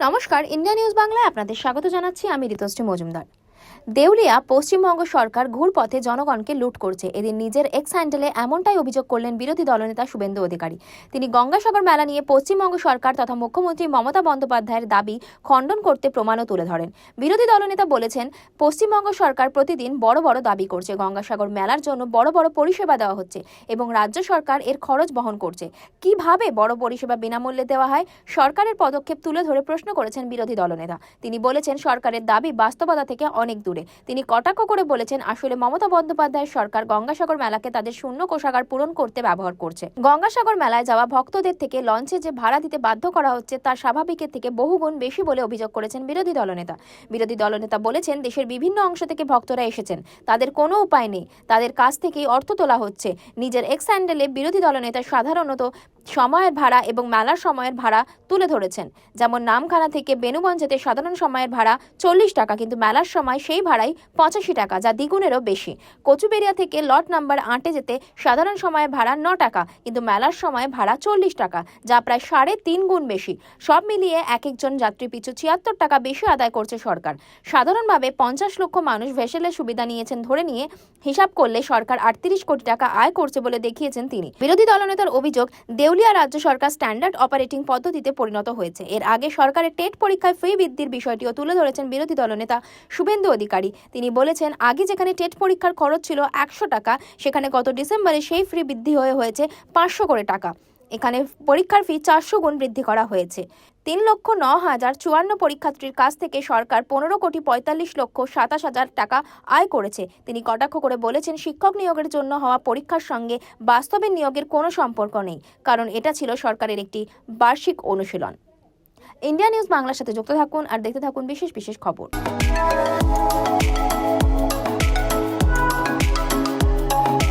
নমস্কার India news বাংলায় আপনাদের স্বাগত জানাচ্ছি। আমি ঋতুশ্রী মজুমদার। দেউলিয়া পশ্চিমবঙ্গ সরকার ঘুরপথে জনগণকে লুট করছে। এদিন নিজের এক্স হ্যান্ডেলে এমনটাই অভিযোগ করলেন বিরোধী দলনেতা শুভেন্দু অধিকারী। তিনি গঙ্গাসাগর মেলা নিয়ে পশ্চিমবঙ্গ সরকার তথা মুখ্যমন্ত্রী মমতা বন্দ্যোপাধ্যায়ের দাবি খণ্ডন করতে প্রমাণও তুলে ধরেন। বিরোধী দলনেতা বলেছেন, পশ্চিমবঙ্গ সরকার প্রতিদিন বড় বড় দাবি করছে, গঙ্গাসাগর মেলার জন্য বড় বড় পরিষেবা দেওয়া হচ্ছে এবং রাজ্য সরকার এর খরচ বহন করছে। কীভাবে বড় পরিষেবা বিনামূল্যে দেওয়া হয়, সরকারের পদক্ষেপ তুলে ধরে প্রশ্ন করেছেন বিরোধী দলনেতা। তিনি বলেছেন, সরকারের দাবি বাস্তবতা থেকে অনেক দূরে। তিনি কটাক্ষ করে বলেছেন, আসলে মমতা বন্দ্যোপাধ্যায়ের সরকার গঙ্গাসাগর মেলাকে তাদের শূন্য কোষাগার পূরণ করতে ব্যবহার করছে। গঙ্গাসাগর মেলায় যাওয়া ভক্তদের থেকে লঞ্চে যে ভাড়া দিতে বাধ্য করা হচ্ছে তার স্বাভাবিকের থেকে বহুগুণ বেশি বলে অভিযোগ করেছেন বিরোধী দলনেতা। বিরোধী দলনেতা বলেছেন, দেশের বিভিন্ন অংশ থেকে ভক্তরা এসেছেন। তাদের কোনো উপায় নেই। তাদের কাছ থেকেই অর্থ তোলা হচ্ছে। নিজের এক্স হ্যান্ডেলে বিরোধী দলনেতা সাধারণত সময়ের ভাড়া এবং মেলার সময়ের ভাড়া তুলে ধরেছেন। যেমন নামখানা থেকে বেনুগঞ্জ যেতে সাধারণ সময়ের ভাড়া চল্লিশ টাকা, কিন্তু মেলার সময় সেই ভাড়াই পঁচাশি টাকা, যা দ্বিগুণেরও বেশি। কচুবেরিয়া থেকে লট নাম্বার আটে যেতে সাধারণ সময়ে ভাড়া ন টাকা, কিন্তু মেলার সময় ভাড়া চল্লিশ টাকা, যা প্রায় সাড়ে তিন গুণ বেশি। সব মিলিয়ে এক একজন যাত্রী পিছু ছিয়াত্তর টাকা বেশি আদায় করছে সরকার। সাধারণভাবে পঞ্চাশ লক্ষ মানুষ ভেসেলের সুবিধা নিয়েছেন ধরে নিয়ে হিসাব করলে সরকার আটত্রিশ কোটি টাকা আয় করছে বলে দেখিয়েছেন তিনি। বিরোধী দলনেতার অভিযোগ, দেউলিয়া রাজ্য সরকার স্ট্যান্ডার্ড অপারেটিং পদ্ধতিতে পরিণত হয়েছে। এর আগে সরকারের টেট পরীক্ষায় ফি বৃদ্ধির বিষয়টিও তুলে ধরেছেন বিরোধী দলনেতা শুভেন্দু অধিকারী তিনি বলেছেন, আগে যেখানে টেট পরীক্ষার খরচ ছিল একশো টাকা, সেখানে গত ডিসেম্বরে সেই ফি বৃদ্ধি হয়ে হয়েছে পাঁচশো করে টাকা। এখানে পরীক্ষার ফি চারশো গুণ বৃদ্ধি করা হয়েছে। তিন লক্ষ ন হাজার চুয়ান্ন পরীক্ষার্থীর কাছ থেকে সরকার পনেরো কোটি পঁয়তাল্লিশ লক্ষ সাতাশ হাজার টাকা আয় করেছে। তিনি কটাক্ষ করে বলেছেন, শিক্ষক নিয়োগের জন্য হওয়া পরীক্ষার সঙ্গে বাস্তবে নিয়োগের কোনো সম্পর্ক নেই, কারণ এটা ছিল সরকারের একটি বার্ষিক অনুশীলন। ইন্ডিয়া নিউজ বাংলার সাথে যুক্ত থাকুন আর দেখতে থাকুন বিশেষ বিশেষ খবর।